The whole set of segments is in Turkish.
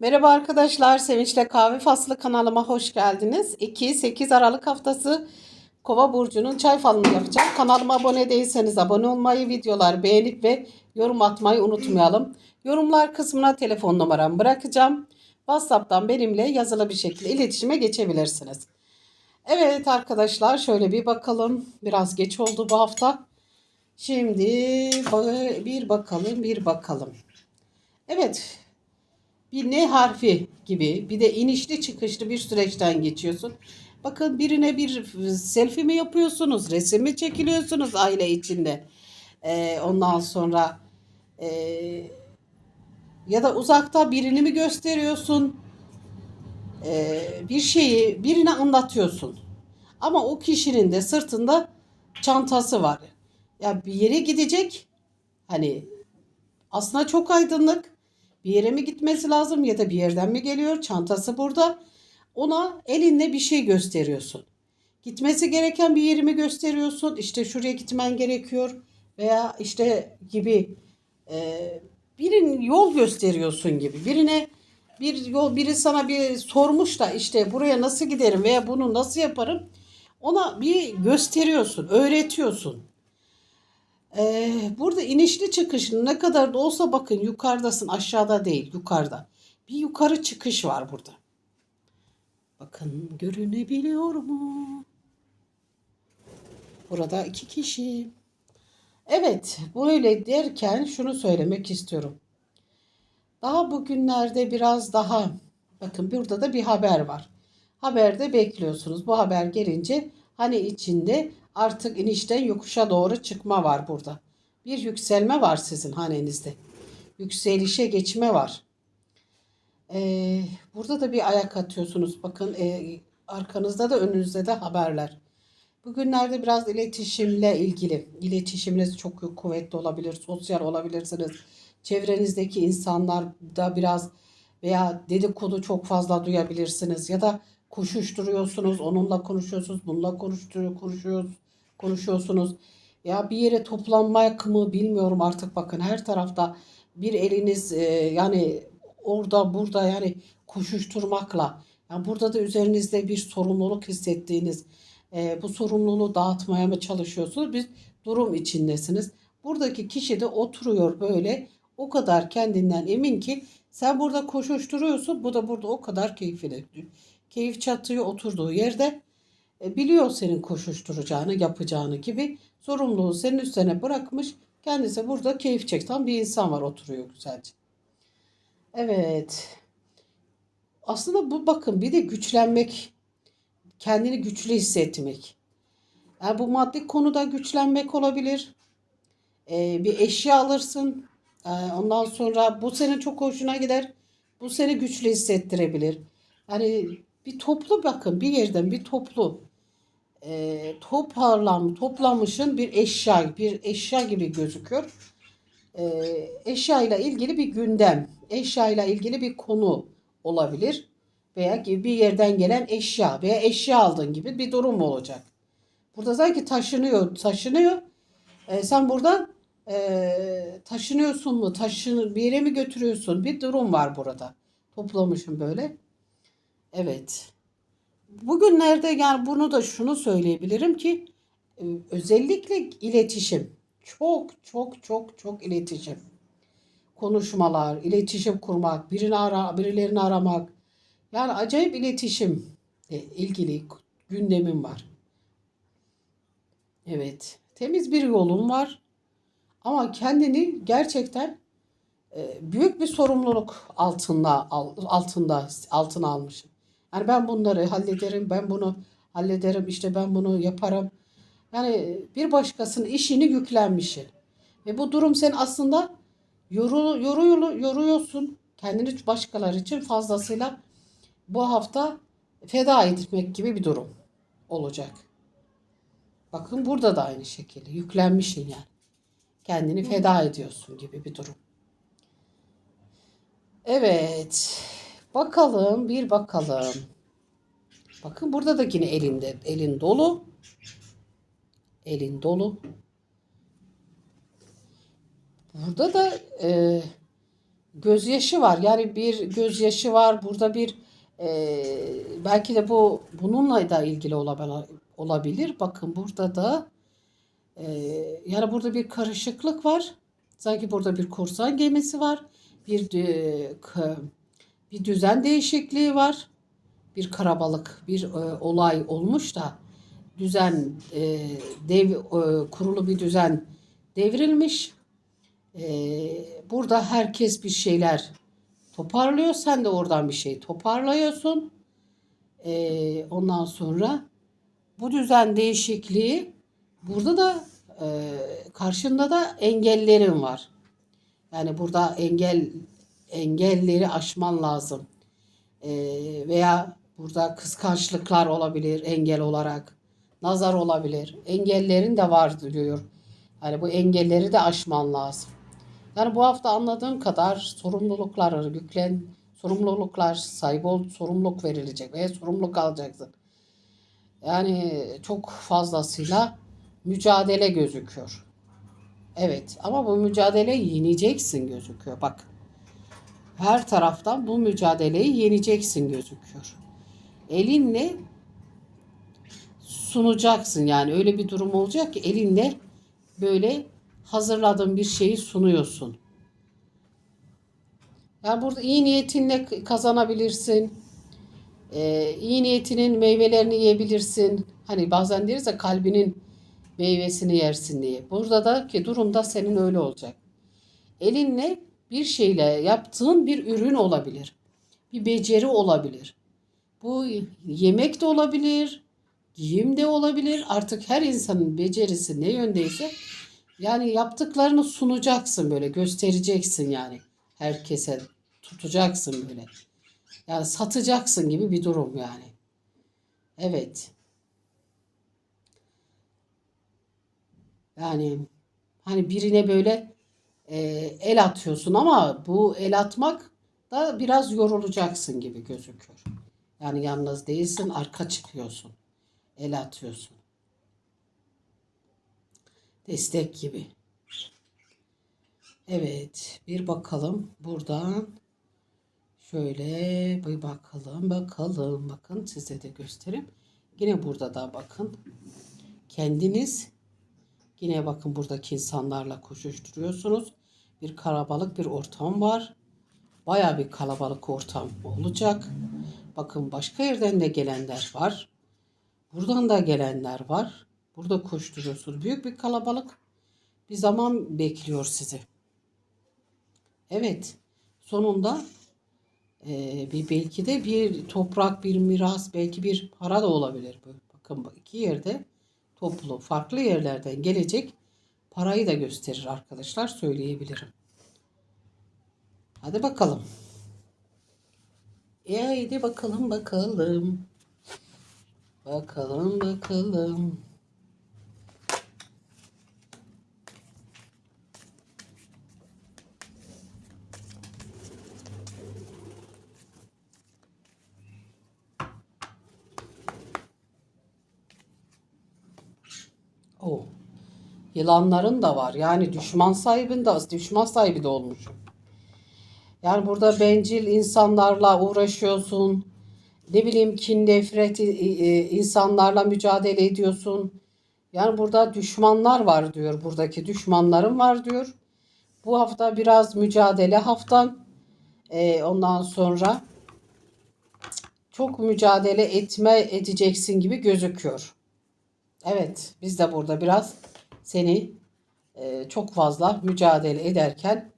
Merhaba arkadaşlar, Sevinçle Kahve Faslı kanalıma hoş geldiniz. 2-8 Aralık haftası Kova burcunun çay falını yapacağım. Kanalıma abone değilseniz abone olmayı, videoları beğenip ve yorum atmayı unutmayalım. Yorumlar kısmına telefon numaramı bırakacağım. WhatsApp'tan benimle yazılı bir şekilde iletişime geçebilirsiniz. Evet arkadaşlar şöyle bir bakalım. Biraz geç oldu bu hafta. Şimdi bir bakalım, bir bakalım. Evet, bir ne harfi gibi bir de inişli çıkışlı bir süreçten geçiyorsun. Bakın birine bir selfie mi yapıyorsunuz, resim mi çekiliyorsunuz aile içinde. Ee, ondan sonra e, ya da uzakta birini mi gösteriyorsun, Ee, bir şeyi birine anlatıyorsun. Ama o kişinin de sırtında çantası var. Ya bir yere gidecek, hani aslında çok aydınlık. Bir yere mi gitmesi lazım ya da bir yerden mi geliyor? Çantası burada. Ona elinle bir şey gösteriyorsun. Gitmesi gereken bir yerimi gösteriyorsun. İşte şuraya gitmen gerekiyor veya işte gibi e, birinin yol gösteriyorsun gibi. Birine bir yol biri sana bir sormuş da işte buraya nasıl giderim veya bunu nasıl yaparım? Ona bir gösteriyorsun, öğretiyorsun. Ee, burada inişli çıkışlı ne kadar da olsa bakın yukarıdasın aşağıda değil yukarıda. Bir yukarı çıkış var burada. Bakın görünebiliyor mu? Burada iki kişi. Evet böyle derken şunu söylemek istiyorum. Daha bugünlerde biraz daha bakın burada da bir haber var. Haberde bekliyorsunuz. Bu haber gelince hani içinde artık inişten yokuşa doğru çıkma var burada. Bir yükselme var sizin hanenizde. Yükselişe geçme var. Ee, burada da bir ayak atıyorsunuz. Bakın e, arkanızda da önünüzde de haberler. Bugünlerde biraz iletişimle ilgili. İletişiminiz çok kuvvetli olabilir, sosyal olabilirsiniz. Çevrenizdeki insanlar da biraz veya dedikodu çok fazla duyabilirsiniz ya da koşuşturuyorsunuz, onunla konuşuyorsunuz, bununla konuşturuyor, konuşuyoruz, konuşuyorsunuz. Ya bir yere toplanmak mı bilmiyorum artık bakın her tarafta bir eliniz e, yani orada burada yani koşuşturmakla yani burada da üzerinizde bir sorumluluk hissettiğiniz e, bu sorumluluğu dağıtmaya mı çalışıyorsunuz? Bir durum içindesiniz. Buradaki kişi de oturuyor böyle o kadar kendinden emin ki sen burada koşuşturuyorsun bu da burada o kadar keyfine keyif çatıyor oturduğu yerde biliyor senin koşuşturacağını yapacağını gibi sorumluluğu senin üstüne bırakmış kendisi burada keyif çeken bir insan var oturuyor güzelce. Evet aslında bu bakın bir de güçlenmek kendini güçlü hissetmek. Yani bu maddi konuda güçlenmek olabilir. Ee, bir eşya alırsın. Ee, ondan sonra bu senin çok hoşuna gider. Bu seni güçlü hissettirebilir. Yani bir toplu bakın bir yerden bir toplu e, toparlan, toplamışın bir eşya, bir eşya gibi gözüküyor. E, eşya ile ilgili bir gündem, eşya ile ilgili bir konu olabilir veya bir yerden gelen eşya veya eşya aldığın gibi bir durum olacak. Burada sanki taşınıyor, taşınıyor. E, sen buradan e, taşınıyorsun mu, taşın bir yere mi götürüyorsun? Bir durum var burada. Toplamışım böyle. Evet. Bugünlerde yani bunu da şunu söyleyebilirim ki e, özellikle iletişim. Çok çok çok çok iletişim. Konuşmalar, iletişim kurmak, birini ara, birilerini aramak. Yani acayip iletişim ilgili gündemim var. Evet. Temiz bir yolum var. Ama kendini gerçekten e, büyük bir sorumluluk altında altında altına almışım. Yani ben bunları hallederim, ben bunu hallederim, işte ben bunu yaparım. Yani bir başkasının işini yüklenmişim. Ve bu durum sen aslında yoru, yoruyor, yoruyorsun. Kendini başkaları için fazlasıyla bu hafta feda etmek gibi bir durum olacak. Bakın burada da aynı şekilde yüklenmişsin yani. Kendini feda ediyorsun gibi bir durum. Evet. Bakalım bir bakalım. Bakın burada da yine elinde elin dolu. Elin dolu. Burada da e, gözyaşı var. Yani bir gözyaşı var. Burada bir e, belki de bu bununla da ilgili olabilir. Bakın burada da e, yani burada bir karışıklık var. Sanki burada bir korsan gemisi var. Bir e, bir düzen değişikliği var. Bir karabalık, bir e, olay olmuş da düzen e, dev e, kurulu bir düzen devrilmiş. E, burada herkes bir şeyler toparlıyor. Sen de oradan bir şey toparlıyorsun. E, ondan sonra bu düzen değişikliği burada da e, karşında da engellerin var. Yani burada engel engelleri aşman lazım. E, veya burada kıskançlıklar olabilir engel olarak. Nazar olabilir. Engellerin de var diyor. Yani bu engelleri de aşman lazım. Yani bu hafta anladığım kadar sorumluluklar yüklen, sorumluluklar sahip ol, sorumluluk verilecek ve sorumluluk alacaksın. Yani çok fazlasıyla mücadele gözüküyor. Evet ama bu mücadeleyi yeneceksin gözüküyor. Bak her taraftan bu mücadeleyi yeneceksin gözüküyor. Elinle sunacaksın yani öyle bir durum olacak ki elinle böyle hazırladığın bir şeyi sunuyorsun. Yani burada iyi niyetinle kazanabilirsin. Ee, iyi niyetinin meyvelerini yiyebilirsin. Hani bazen deriz ya kalbinin meyvesini yersin diye. Burada da ki durumda senin öyle olacak. Elinle bir şeyle yaptığın bir ürün olabilir. Bir beceri olabilir. Bu yemek de olabilir, giyim de olabilir. Artık her insanın becerisi ne yöndeyse yani yaptıklarını sunacaksın böyle, göstereceksin yani herkese tutacaksın böyle. Yani satacaksın gibi bir durum yani. Evet. Yani hani birine böyle e, el atıyorsun ama bu el atmak da biraz yorulacaksın gibi gözüküyor. Yani yalnız değilsin, arka çıkıyorsun. El atıyorsun. Destek gibi. Evet, bir bakalım buradan. Şöyle bir bakalım, bakalım. Bakın size de göstereyim. Yine burada da bakın. Kendiniz yine bakın buradaki insanlarla koşuşturuyorsunuz. Bir kalabalık bir ortam var. Baya bir kalabalık ortam olacak. Bakın başka yerden de gelenler var. Buradan da gelenler var. Burada koşturuyorsunuz. Büyük bir kalabalık bir zaman bekliyor sizi. Evet. Sonunda e, bir belki de bir toprak, bir miras, belki bir para da olabilir. bu. Bakın iki yerde toplu, farklı yerlerden gelecek parayı da gösterir arkadaşlar söyleyebilirim. Hadi bakalım. E haydi bakalım bakalım. Bakalım bakalım. O. Yılanların da var. Yani düşman sahibin de düşman sahibi de olmuşum. Yani burada bencil insanlarla uğraşıyorsun. Ne bileyim kin, nefret e, e, insanlarla mücadele ediyorsun. Yani burada düşmanlar var diyor. Buradaki düşmanlarım var diyor. Bu hafta biraz mücadele haftan. E, ondan sonra çok mücadele etme edeceksin gibi gözüküyor. Evet, biz de burada biraz seni e, çok fazla mücadele ederken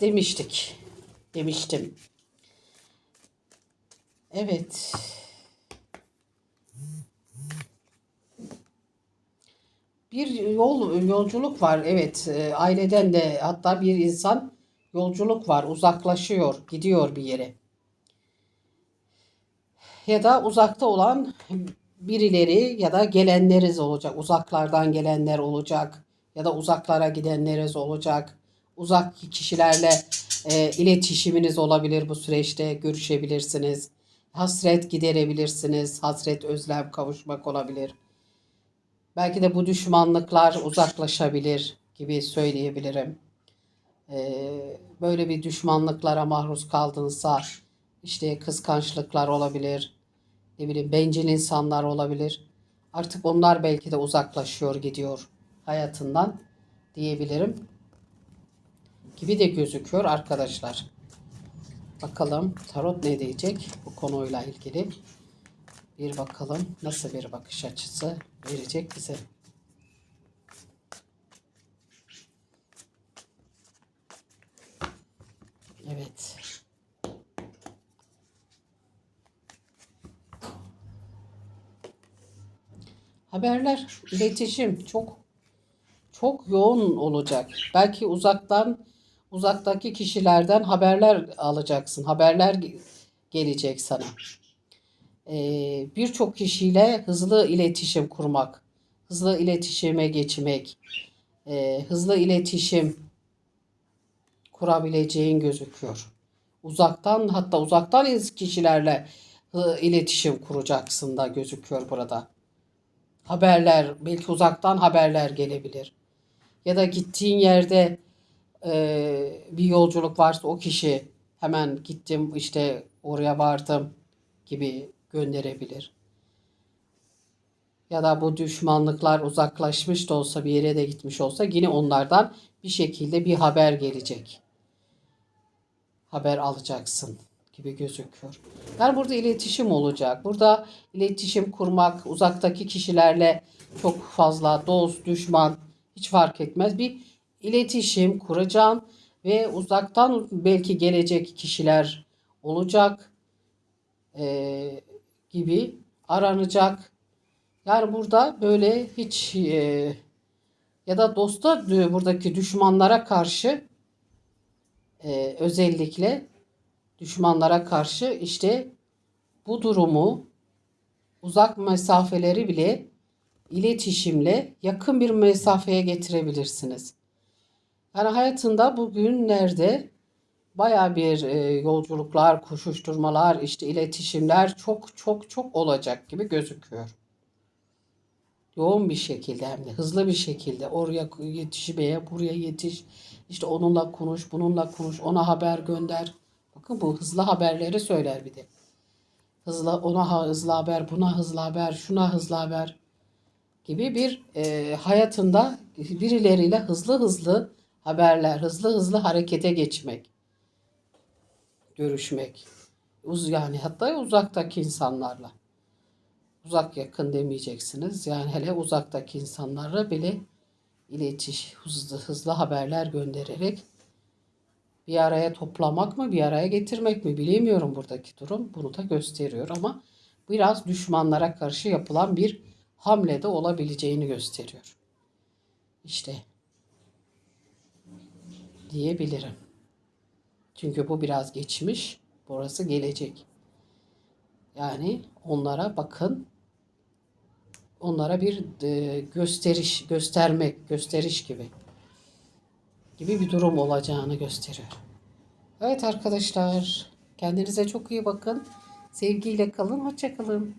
demiştik. Demiştim. Evet. Bir yol yolculuk var. Evet, e, aileden de hatta bir insan yolculuk var, uzaklaşıyor, gidiyor bir yere. Ya da uzakta olan birileri ya da gelenleriz olacak. Uzaklardan gelenler olacak ya da uzaklara gidenleriz olacak. Uzak kişilerle e, iletişiminiz olabilir bu süreçte görüşebilirsiniz. Hasret giderebilirsiniz. Hasret özlem kavuşmak olabilir. Belki de bu düşmanlıklar uzaklaşabilir gibi söyleyebilirim. Ee, böyle bir düşmanlıklara maruz kaldınsa işte kıskançlıklar olabilir. Ne bileyim bencil insanlar olabilir. Artık onlar belki de uzaklaşıyor gidiyor hayatından diyebilirim. Gibi de gözüküyor arkadaşlar. Bakalım tarot ne diyecek bu konuyla ilgili. Bir bakalım nasıl bir bakış açısı verecek bize. Evet. Haberler, iletişim çok çok yoğun olacak. Belki uzaktan uzaktaki kişilerden haberler alacaksın. Haberler ge- gelecek sana. Ee, Birçok kişiyle hızlı iletişim kurmak, hızlı iletişime geçmek, e, hızlı iletişim kurabileceğin gözüküyor. Uzaktan hatta uzaktan kişilerle hı, iletişim kuracaksın da gözüküyor burada. Haberler, belki uzaktan haberler gelebilir. Ya da gittiğin yerde e, bir yolculuk varsa o kişi hemen gittim işte oraya vardım gibi gönderebilir. Ya da bu düşmanlıklar uzaklaşmış da olsa bir yere de gitmiş olsa yine onlardan bir şekilde bir haber gelecek. Haber alacaksın gibi gözüküyor. Yani burada iletişim olacak. Burada iletişim kurmak, uzaktaki kişilerle çok fazla dost, düşman hiç fark etmez. Bir iletişim kuracaksın ve uzaktan belki gelecek kişiler olacak eee, gibi aranacak. Yani burada böyle hiç eee, ya da dosta e, buradaki düşmanlara karşı e, özellikle düşmanlara karşı işte bu durumu uzak mesafeleri bile iletişimle yakın bir mesafeye getirebilirsiniz. Yani hayatında bugünlerde baya bir e, yolculuklar, koşuşturmalar, işte iletişimler çok çok çok olacak gibi gözüküyor. Yoğun bir şekilde hem de hızlı bir şekilde oraya yetişmeye, buraya yetiş, işte onunla konuş, bununla konuş, ona haber gönder. Bakın bu hızlı haberleri söyler bir de. Hızlı ona hızlı haber, buna hızlı haber, şuna hızlı haber gibi bir e, hayatında birileriyle hızlı hızlı haberler, hızlı hızlı harekete geçmek, görüşmek. Uz yani hatta uzaktaki insanlarla. Uzak yakın demeyeceksiniz. Yani hele uzaktaki insanlarla bile iletişim, hızlı hızlı haberler göndererek bir araya toplamak mı, bir araya getirmek mi bilemiyorum buradaki durum. Bunu da gösteriyor ama biraz düşmanlara karşı yapılan bir hamle de olabileceğini gösteriyor. İşte diyebilirim. Çünkü bu biraz geçmiş, burası gelecek. Yani onlara bakın, onlara bir e, gösteriş, göstermek, gösteriş gibi gibi bir durum olacağını gösteriyor. Evet arkadaşlar, kendinize çok iyi bakın. Sevgiyle kalın, hoşça kalın.